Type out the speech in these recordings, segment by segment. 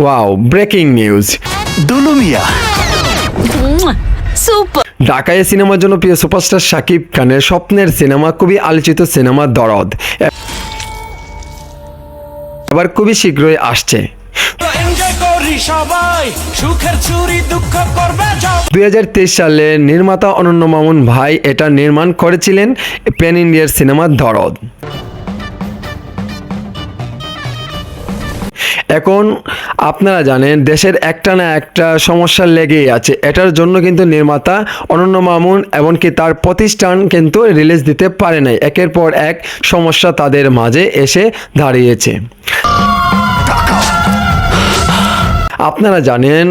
Wow breaking news Dulumia super ঢাকায় সিনেমার জন্য প্রিয় সুপারস্টার শাকিব খানের স্বপ্নের সিনেমা খুবই আলোচিত সিনেমা দরদ। এবার খুবই শীঘ্রই আসছে। এনজয় করি সবাই সুখের ছুরি দুঃখ করবে সব। দুই সালে নির্মাতা অনন্য মামুন ভাই এটা নির্মাণ করেছিলেন প্যান ইন্ডিয়ার সিনেমা দরদ। এখন আপনারা জানেন, দেশের একটা না একটা সমস্যা লেগেই আছে। এটার জন্য কিন্তু নির্মাতা অনন্য মামুন এমনকি তার প্রতিষ্ঠান কিন্তু রিলিজ দিতে পারে নাই। একের পর এক সমস্যা তাদের মাঝে এসে দাঁড়িয়েছে। আপনারা জানেন,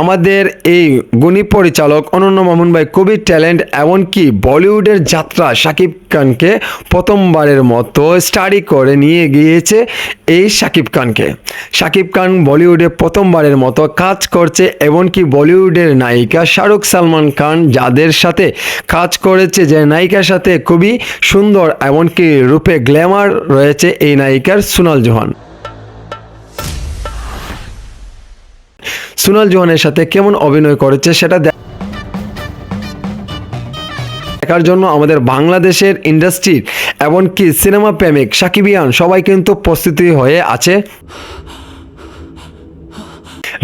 আমাদের এই গুণী পরিচালক অনন্য মামুন ভাই খুবই ট্যালেন্ট, এমনকি বলিউডের যাত্রা শাকিব খানকে প্রথমবারের মতো স্টাডি করে নিয়ে গিয়েছে এই শাকিব খানকে। শাকিব খান বলিউডে প্রথমবারের মতো কাজ করছে, এমনকি বলিউডের নায়িকা শাহরুখ সালমান খান যাদের সাথে কাজ করেছে, যে নায়িকার সাথে খুবই সুন্দর, এমনকি রূপে গ্ল্যামার রয়েছে এই নায়িকার সোনাল জোহান। সুনাল জোহানের সাথে কেমন অভিনয় করেছে সেটা দেখার জন্য আমাদের বাংলাদেশের ইন্ডাস্ট্রির এমনকি সিনেমা প্রেমিক সাকিবিয়ান সবাই কিন্তু প্রস্তুতি হয়ে আছে।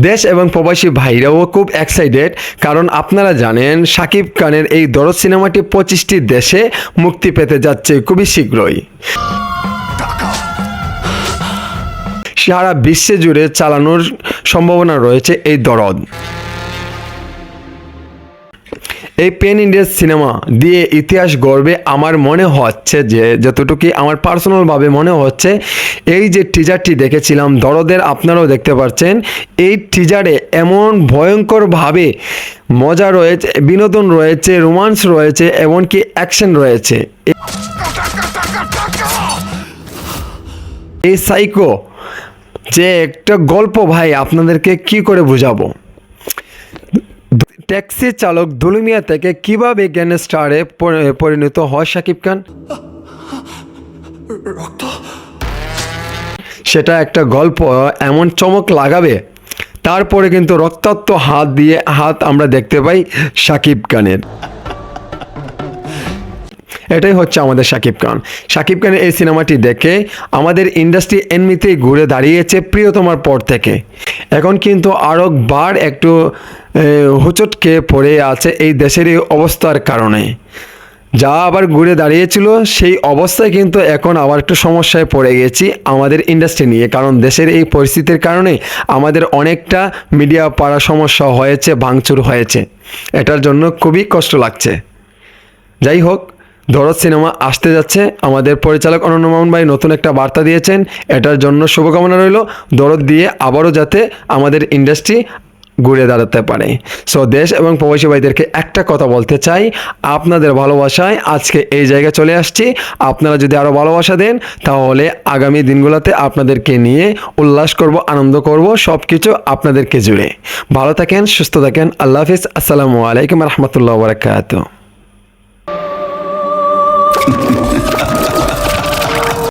দেশ এবং প্রবাসী ভাইরাও খুব এক্সাইটেড কারণ আপনারা জানেন শাকিব খানের এই দরদ সিনেমাটি পঁচিশটি দেশে মুক্তি পেতে যাচ্ছে খুবই শীঘ্রই। সারা বিশ্বে জুড়ে চালানোর সম্ভাবনা রয়েছে এই দরদ। এই পেন ইন্ডিয়া সিনেমা দিয়ে ইতিহাস গর্বে আমার মনে হচ্ছে যে, যতটুকু আমার পার্সোনালভাবে মনে হচ্ছে, এই যে টিজারটি দেখেছিলাম, দরদের আপনারাও দেখতে পাচ্ছেন এই টিজারে এমন ভয়ঙ্করভাবে মজা রয়েছে, বিনোদন রয়েছে রোমান্স রয়েছে, এমনকি অ্যাকশন রয়েছে। এই সাইকো যে একটা গল্প ভাই আপনাদেরকে কি করে বোঝাবো? ট্যাক্সি চালক দুলুমিয়া থেকে কীভাবে গ্যাংস্টারে পরি- পরিণত হয় শাকিব খান? সেটা একটা গল্প এমন চমক লাগাবে। তারপরে কিন্তু রক্তাক্ত হাত দিয়ে হাত আমরা দেখতে পাই শাকিব খানের। এটাই হচ্ছে আমাদের শাকিব খান। শাকিব খানের এই সিনেমাটি দেখে আমাদের ইন্ডাস্ট্রি এমনিতেই ঘুরে দাঁড়িয়েছে প্রিয়তমার পর থেকে। এখন কিন্তু আরও বার একটু হুচট খেয়ে পড়ে আছে এই দেশের এই অবস্থার কারণে। যা আবার ঘুরে দাঁড়িয়েছিল সেই অবস্থায় কিন্তু এখন আবার একটু সমস্যায় পড়ে গেছি আমাদের ইন্ডাস্ট্রি নিয়ে। কারণ দেশের এই পরিস্থিতির কারণে আমাদের অনেকটা মিডিয়া পাড়া সমস্যা হয়েছে, ভাঙচুর হয়েছে। এটার জন্য খুবই কষ্ট লাগছে। যাই হোক দরদ সিনেমা আসতে যাচ্ছে। আমাদের পরিচালক অনন্য মামুন ভাই নতুন একটা বার্তা দিয়েছেন। এটার জন্য শুভকামনা রইল। দরদ দিয়ে আবারও যাতে আমাদের ইন্ডাস্ট্রি ঘুরে দাঁড়াতে পারে। সো দেশ এবং প্রবাসী ভাইদেরকে একটা কথা বলতে চাই। আপনাদের ভালোবাসায় আজকে এই জায়গায় চলে আসছি। আপনারা যদি আরও ভালোবাসা দেন, তাহলে আগামী দিনগুলোতে আপনাদেরকে নিয়ে উল্লাস করব, আনন্দ করব সব কিছু আপনাদেরকে জুড়ে। ভালো থাকেন, সুস্থ থাকেন। আল্লাহ হাফিজ। আসসালামু আলাইকুম রহমতুল্লাহ বারকাত Thank you.